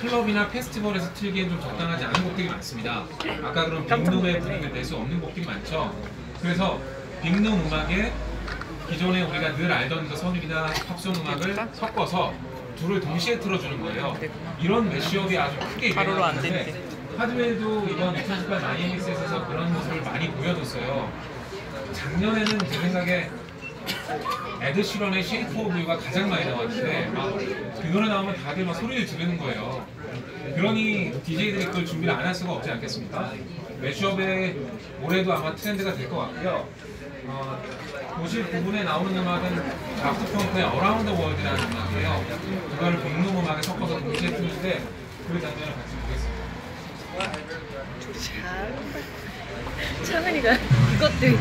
클럽이나 페스티벌에서 틀기엔 좀 적당하지 않은 곡들이 많습니다. 아까 그런 빅룸의 분위기를 낼 수 없는 곡들이 많죠. 그래서 빅룸 음악에 기존에 우리가 늘 알던 그 선율이나 팝송 음악을 섞어서 둘을 동시에 틀어주는 거예요. 이런 매시업이 아주 크게 유행하는데 하드웨이도 이번 2018 마이애미스에서 그런 모습을 많이 보여줬어요. 작년에는 제 생각에 에드 시런의 쉐이크 오브 유가 가장 많이 나왔는데 막그 노래 나오면 다들 막 소리를 지르는 거예요. 그러니 DJ들이 그걸 준비를 안 할 수가 없지 않겠습니까? 매시업의 올해도 아마 트렌드가 될 것 같고요. 어, 보실 부분에 나오는 음악은 다프트 펑크의 어라운드 월드라는 음악이에요. 그거를 빅룸 음악에 섞어서 동시에 틀는데 그 장면을 같이 보겠습니다. 창은이가 이것들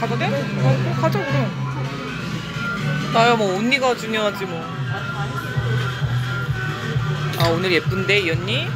가도 돼? 어, 가자 그럼 나야 뭐 언니가 중요하지 뭐 아 오늘 예쁜데 이 언니?